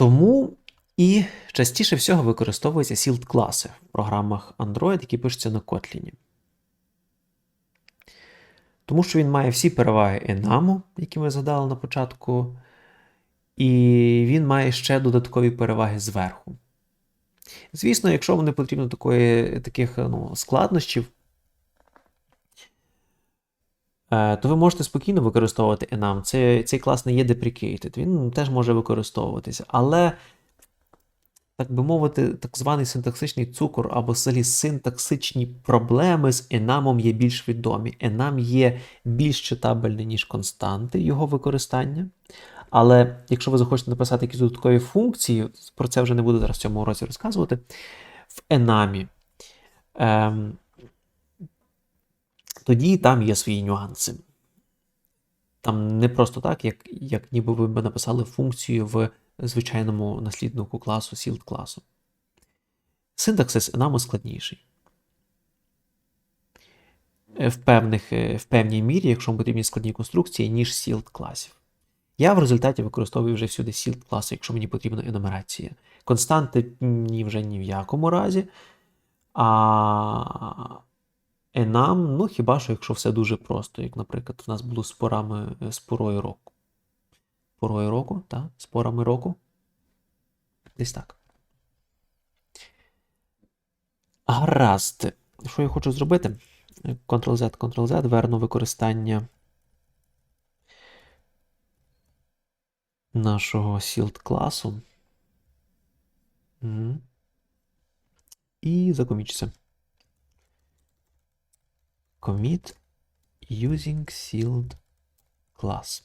Тому і частіше всього використовуються sealed класи в програмах Android, які пишуться на Kotlin. Тому що він має всі переваги Enamo, які ми згадали на початку, і він має ще додаткові переваги зверху. Звісно, якщо вам не потрібно такої, таких ну, складнощів, то ви можете спокійно використовувати Enam. Це, цей клас не є deprecated, він теж може використовуватися. Але, так би мовити, так званий синтаксичний цукор або взагалі синтаксичні проблеми з Enam є більш відомі. Enam є більш читабельний, ніж константи його використання. Але якщо ви захочете написати якісь додаткові функції, про це вже не буду зараз в цьому уроці розказувати. В ем, тоді там є свої нюанси. Там не просто так, як, як ніби ви б написали функцію в звичайному насліднику класу, sealed класу. Синтаксис Enamу складніший. Е, В, певних, е, в певній мірі, якщо потрібні складні конструкції, ніж sealed класів. Я в результаті використовую вже всюди sealed класи, якщо мені потрібна енумерація. Константи ні вже ні в якому разі. А enum, ну хіба що, якщо все дуже просто, як, наприклад, в нас було з порами е, з порою року. Порою року, так? З порами року. Десь так. Гаразд. Що я хочу зробити? Ctrl-Z, Ctrl-Z, верну використання нашого sealed класу. І закомічиться. Commit using sealed class.